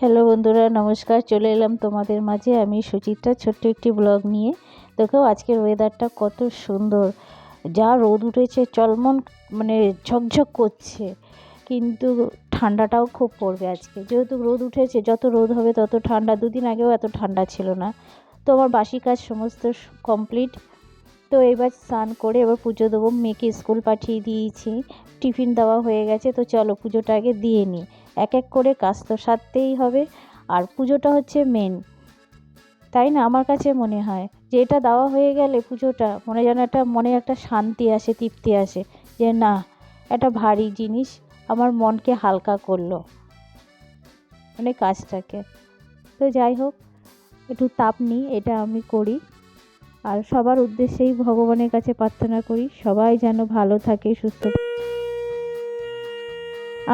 Hello বন্ধুরা, নমস্কার। চলে এলাম তোমাদের মাঝে। আমি সুচিত্রা, ছোট্ট একটি ব্লগ নিয়ে। দেখো, আজকের ওয়েদারটা কত সুন্দর। যা রোদ উঠেছে, চলমন মানে ঝকঝক করছে। কিন্তু ঠান্ডাটাও খুব পড়বে আজকে। যেহেতু রোদ উঠেছে, যত রোদ হবে তত ঠান্ডা। দুদিন আগেও এত ঠান্ডা ছিল না। তো আমার বাসি কাজ সমস্ত কমপ্লিট তো এবার স্নান করে এবার পুজো দেবো। মেয়েকে স্কুল পাঠিয়ে দিয়েছি। টিফিন দেওয়া হয়ে গেছে, তো চলো পুজোটা আগে দিয়ে নিই। এক এক করে কাজ তো সারতেই হবে। আর পুজোটা হচ্ছে মেন তাই না? আমার কাছে মনে হয় যে এটা দেওয়া হয়ে গেলে পুজোটা মনে যেন একটা, মনে একটা শান্তি আসে, তৃপ্তি আসে। যে না, একটা ভারী জিনিস আমার মনকে হালকা করল। মানে কাজটাকে। তো যাই হোক, একটু তাপ নিই, এটা আমি করি। আর সবার উদ্দেশ্যেই ভগবানের কাছে প্রার্থনা করি, সবাই যেন ভালো থাকে, সুস্থ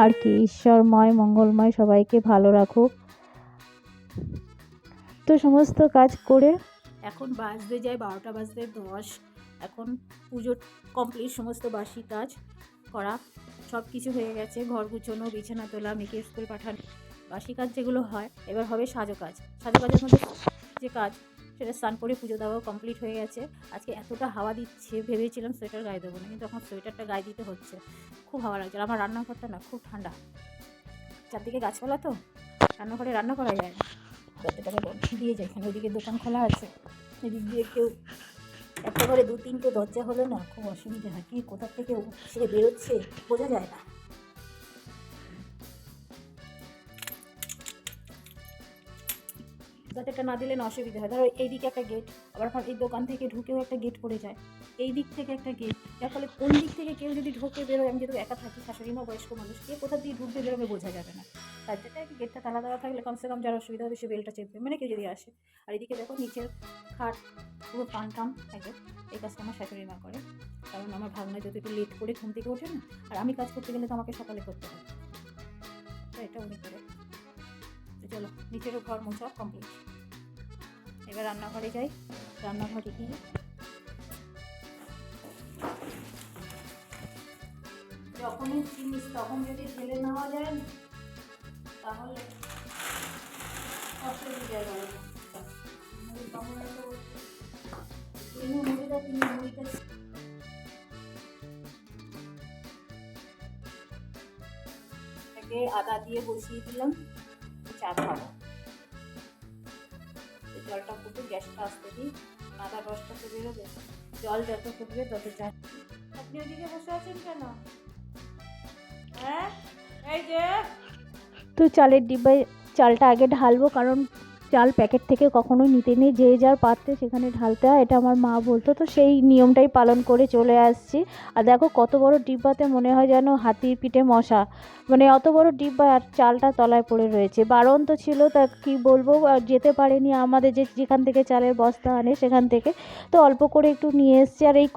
আর কি, ঈশ্বরময়, মঙ্গলময়, সবাইকে ভালো রাখুক। তো সমস্ত কাজ করে এখন বাজতে যায় বারোটা বাজতে দশ। এখন পুজো কমপ্লিট সমস্ত বাসি কাজ করা, সব কিছু হয়ে গেছে। ঘর গুছোনো, বিছানা তোলা, মেয়েকে স্কুল পাঠানো, বাসি কাজ যেগুলো হয়, এবার হবে সাজো কাজ। সাজো কাজের মধ্যে যে কাজ সেটা স্নান করে পুজো দেওয়াও কমপ্লিট হয়ে গেছে। আজকে এতটা হাওয়া দিচ্ছে, ভেবেছিলাম সোয়েটার গায়ে দেবো না, কিন্তু এখন সোয়েটারটা গায়ে দিতে হচ্ছে। খুব হাওয়া লাগছে আমার রান্নাঘরটা না খুব ঠান্ডা। চারদিকে গাছপালা তো, রান্নাঘরে রান্না করা যায় না। দিয়ে যায় এখানে ওইদিকে দোকান খোলা আছে। এদিক দিয়ে কেউ একটা করে দু তিনটে দরজা হলে না, খুব অসুবিধা। হয় কি, কোথা থেকে সে বেরোচ্ছে? বোঝা যায় না। দরজাটা না দিলে না অসুবিধা হয়। ধরো এইদিকে একটা গেট আবার এই দোকান থেকে ঢুকেও একটা গেট পড়ে যায়। এই দিক থেকে একটা গেট যার ফলে কোন দিক থেকে কেউ যদি ঢোকে বেরোয়, আমি যেহেতু একা থাকি শাশুড়ি মা বয়স্ক মানুষ, কে কোথা দিয়ে ঢুকবে, বেরোবে বোঝা যাবে না। তার জন্য আর কি গেটটা তালা দেওয়া থাকলে কমসে কম যার অসুবিধা হবে সে বেলটা চেপবে মানে কেউ যদি আসে। আর এদিকে দেখো নিচের খাট, পুরো টান টান থাকে এই কাজটা আমার শাশুড়ি মা করে। কারণ আমার ভাবনা যদি একটু লেট করে ঘুম থেকে ওঠে না, আর আমি কাজ করতে গেলে তো আমাকে সকালে করতে হবে তো এটা উনি করে। চলো, নিচেরও ঘর মোছা কমপ্লিট এবার রান্নাঘরে যাই। রান্নাঘরে গিয়ে যখনই জিনিস তখন যদি ঢেলে নেওয়া যায়, তাহলে অসুবিধা হবে তিনি মুড়িটা তিনি আদা দিয়ে বসিয়ে দিলাম, চা খাব। এই ফুটে গ্যাসটা আসতে দিই আদা রসটা তো বেরোবে। জল যত ফুটবে তত চা আপনি ওইদিকে বসে আছেন কেন? হ্যাঁ? এই যে। তো চালের ডিব্বায় চালটা আগে ঢালবো, কারণ চাল প্যাকেট থেকে কখনোই নিতে নেই, যে যার পাত্রে সেখানে ঢালতে হয়, এটা আমার মা বলতো। তো সেই নিয়মটাই পালন করে চলে আসছি। আর দেখো কত বড় ডিব্বাতে মনে হয় যেন হাতির পিঠে মশা। মানে অত বড় ডিব্বা আর চালটা তলায় পড়ে রয়েছে। বারণ তো ছিল, তা কি বলব? যেতে পারেনি আমাদের যে যেখান থেকে চালের বস্তা আনে সেখান থেকে। তো অল্প করে একটু নিয়ে এসছি আর এই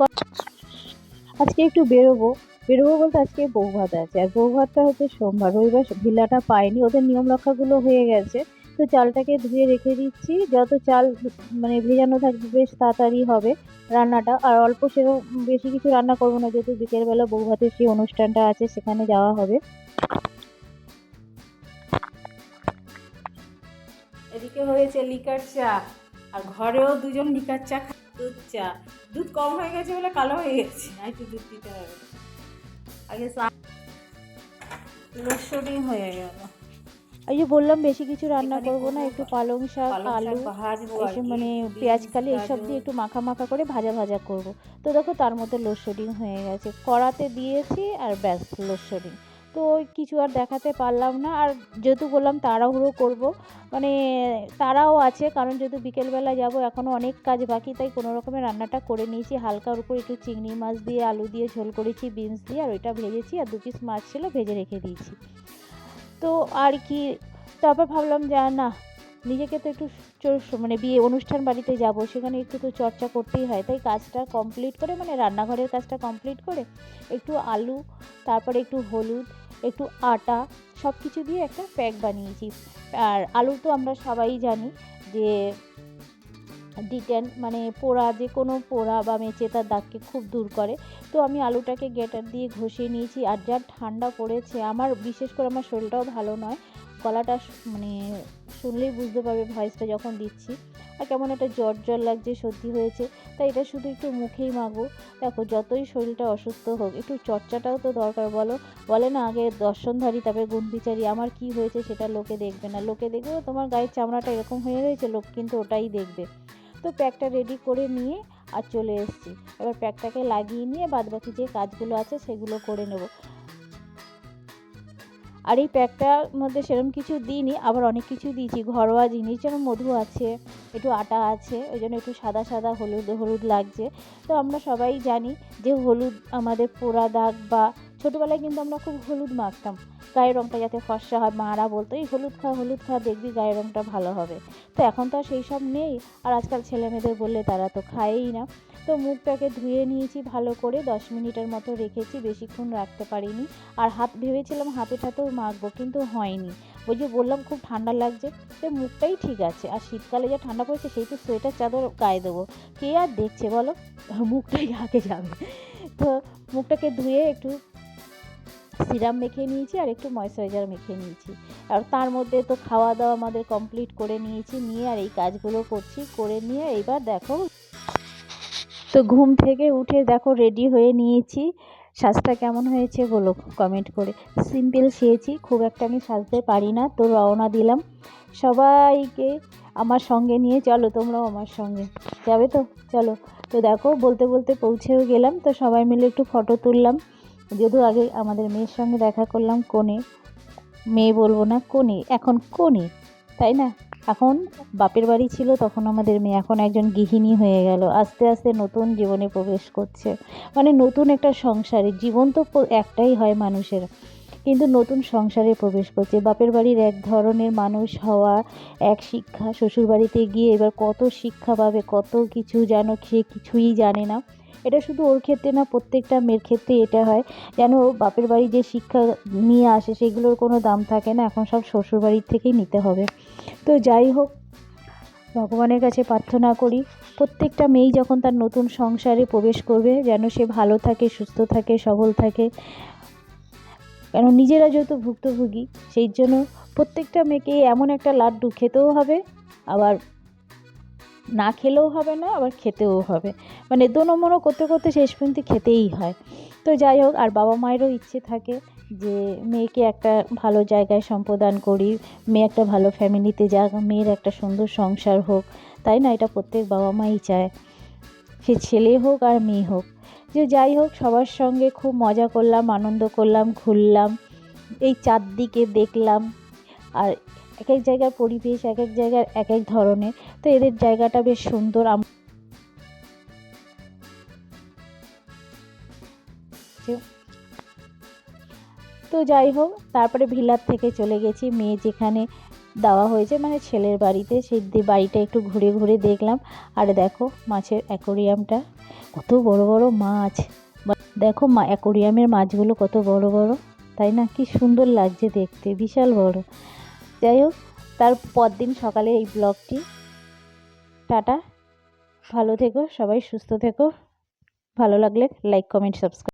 আজকে একটু বেরোবো। বেরোবো বলতে আজকে বউ ভাত আছে। আর বউ ভাতটা হচ্ছে সোমবার। রবিবার ভিলাটা পাইনি। ওদের নিয়ম রক্ষাগুলো হয়ে গেছে। তো চালটাকে ধুয়ে রেখে দিচ্ছি। যত চাল মানে ভেজানো থাকবে বেশ তাড়াতাড়ি হবে রান্নাটা। আর অল্প সেরকম বেশি কিছু রান্না করব না, যেহেতু বিকেলবেলা বউ ভাতের সেই অনুষ্ঠানটা আছে, সেখানে যাওয়া হবে। এদিকে হয়েছে লিকার চা, আর ঘরেও দুজন লিকার চা দুধ চা। দুধ কম হয়ে গেছে বলে কালো হয়ে গেছে একটু দুধ দিতে হবে। আগে লোডশেডিং হয়ে গেল। এই যে বললাম বেশি কিছু রান্না করব না একটু পালং শাক আলু এসব মানে পেঁয়াজ কালি এসব দিয়ে একটু মাখা মাখা করে ভাজা ভাজা করব। তো দেখো তার মধ্যে লোডশেডিং হয়ে গেছে। কড়াতে দিয়েছি আর ব্যাস লোডশেডিং তো ওই কিছু আর দেখাতে পারলাম না। আর যেহেতু বললাম তাড়াহুড়ো করব মানে তারাও আছে কারণ যেহেতু বিকেলবেলা যাব এখনও অনেক কাজ বাকি তাই কোনো রকমের রান্নাটা করে নিয়েছি। হালকার উপর একটু চিংড়ি মাছ দিয়ে আলু দিয়ে ঝোল করেছি বিনস দিয়ে আর ওইটা ভেজেছি আর দু পিস মাছ ছিল ভেজে রেখে দিয়েছি। তো আর কি, তারপর ভাবলাম যে না, নিজেকে তো একটু মানে বিয়ে অনুষ্ঠান বাড়িতে যাব, সেখানে একটু তো চর্চা করতেই হয়। তাই কাজটা কমপ্লিট করে মানে রান্নাঘরের কাজটা কমপ্লিট করে একটু আলু, তারপরে একটু হলুদ, একটু আটা সব কিছু দিয়ে একটা প্যাক বানিয়েছি। আর আলু তো আমরা সবাই জানি যে ডিটেন মানে পোড়া, যে কোনো পোড়া বা মেচে তার দাগকে খুব দূর করে। তো আমি আলুটাকে গ্রেটার দিয়ে ঘষিয়ে নিয়েছি আর যা ঠান্ডা পড়েছে, আমার বিশেষ করে আমার শরীরটাও ভালো নয়। গলাটা মানে শুনলেই বুঝতে পারবে ভয়েসটা যখন দিচ্ছি। আর কেমন একটা জ্বর জ্বর লাগছে, সর্দি হয়েছে। তাই এটা শুধু একটু মুখেই মাখবো। দেখো, যতই শরীরটা অসুস্থ হোক, একটু চর্চাটাও তো দরকার, বলো। বলে না, আগে দর্শনধারী তারপরে গুণবিচারী। আমার কি হয়েছে সেটা লোকে দেখবে না। লোকে দেখবে তোমার গায়ের চামড়াটা এরকম হয়ে রয়েছে, লোক কিন্তু ওটাই দেখবে। তো প্যাকটা রেডি করে নিয়ে আর চলে এসেছি। এবার প্যাকটাকে লাগিয়ে নিয়ে বাদবাকি যে কাজগুলো আছে সেগুলো করে নেব। আর এই প্যাকটার মধ্যে সেরকম কিছু দিইনি, আবার অনেক কিছু দিয়েছি। ঘরোয়া জিনিস যেমন মধু আছে, একটু আটা আছে, ওই জন্য একটু সাদা সাদা হলুদ হলুদ লাগছে। তো আমরা সবাই জানি যে হলুদ আমাদের পোড়া দাগ বা ছোটোবেলায় কিন্তু আমরা খুব হলুদ মাখতাম। গায়ের রঙটা যাতে ফর্সা হয়, মারা বলতো, এই হলুদ খা হলুদ খা, দেখবি গায়ের রঙটা ভালো হবে। তো এখন তো আর সেই সব নেই। আর আজকাল ছেলে মেয়েদের বললে তারা তো খায়ই না। তো মুখটাকে ধুয়ে নিয়েছি ভালো করে, দশ মিনিটের মতো রেখেছি, বেশিক্ষণ রাখতে পারিনি। আর হাত, ভেবেছিলাম হাতে টাতেও মাখবো, কিন্তু হয়নি। ওই যে বললাম, খুব ঠান্ডা লাগছে। তো মুখটাই ঠিক আছে। আর শীতকালে যা ঠান্ডা পড়েছে, সেই তো সোয়েটার, চাদর গায়ে দেবো। কে আর দেখছে বলো? মুখটাই আগে যাবে। তো মুখটাকে ধুয়ে একটু সিরাম মেখে নিয়েছি আর একটু ময়শ্চারাইজার মেখে নিয়েছি। আর তার মধ্যে তো খাওয়া দাওয়া আমাদের কমপ্লিট করে নিয়েছি, নিয়ে আর এই কাজগুলো করছি, করে নিয়ে এইবার দেখো। তো ঘুম থেকে উঠে দেখো রেডি হয়ে নিয়েছি। সাজটা কেমন হয়েছে বলো কমেন্ট করে। সিম্পল সেয়েছি খুব একটা আমি সাজতে পারি না, তো রওনা দিলাম। সবাইকে আমার সঙ্গে নিয়ে চলো, তোমরাও আমার সঙ্গে। যাবে তো? চলো। তো দেখো, বলতে বলতে পৌঁছেও গেলাম, তো সবাই মিলে একটু ফটো তুললাম। যদিও আগে আমাদের মেয়ের সঙ্গে দেখা করলাম কোণে। মেয়ে বলব না কোণে, এখন কোণে, তাই না? এখন বাপের বাড়ি ছিল, তখন আমাদের মেয়ে এখন একজন গৃহিণী হয়ে গেল। আস্তে আস্তে নতুন জীবনে প্রবেশ করছে। মানে নতুন একটা সংসারে, জীবন তো একটাই হয় মানুষের। কিন্তু নতুন সংসারে প্রবেশ করছে। বাপের বাড়ির এক ধরনের মানুষ হওয়া, এক শিক্ষা। শ্বশুর বাড়িতে গিয়ে এবার কত শিক্ষা পাবে, কত কিছু যেন সে কিছুই জানে না। এটা শুধু ওর ক্ষেত্রে না, প্রত্যেকটা মেয়ের ক্ষেত্রে এটা হয়। যেন বাপের বাড়ি যে শিক্ষা নিয়ে আসে, সেগুলোর কোনো দাম থাকে না, এখন সব শ্বশুর বাড়ির থেকেই নিতে হবে। তো যাই হোক, ভগবানের কাছে প্রার্থনা করি, প্রত্যেকটা মেয়েই যখন তার নতুন সংসারে প্রবেশ করবে, যেন সে ভালো থাকে, সুস্থ থাকে, সবল থাকে। কেন নিজেরা যেহেতু ভুক্তভোগী, সেই জন্য প্রত্যেকটা মেয়েকে এমন একটা লাড্ডু খেতেও হবে, আবার না খেলেও হবে না, আবার খেতেও হবে। মানে দোনো করতে করতে শেষ পর্যন্ত খেতেই হয়। তো যাই হোক, আর বাবা মায়েরও ইচ্ছে থাকে যে মেয়েকে একটা ভালো জায়গায় সম্প্রদান করি, মেয়ে একটা ভালো ফ্যামিলিতে যাক, মেয়ের একটা সুন্দর সংসার হোক। তাই না? এটা প্রত্যেক বাবা মাই চায়। সে ছেলে হোক আর মেয়ে হোক। যে যাই হোক, সবার সঙ্গে খুব মজা করলাম, আনন্দ করলাম, ঘুরলাম, এই চারদিকে দেখলাম। আর এক এক জায়গার পরিবেশ এক এক জায়গার এক এক ধরনের। তো এদের জায়গাটা বেশ সুন্দর। তো যাই হোক, তারপরে ভিলার থেকে চলে গেছি। মেয়ে যেখানে দেওয়া হয়েছে মানে ছেলের বাড়িতে, সেই বাড়িটা একটু ঘুরে ঘুরে দেখলাম। আর দেখো মাছের অ্যাকোরিয়ামটা, কত বড় বড় মাছ। দেখো মা অ্যাকোরিয়ামের মাছগুলো কত বড় বড়, তাই না? কি সুন্দর লাগছে দেখতে, বিশাল বড়। যাই হোক, তার পরদিন সকালে এই ব্লগটি। টাটা। ভালো থেকো, সবাই সুস্থ থেকো। ভালো লাগলে লাইক কমেন্ট সাবস্ক্রাইব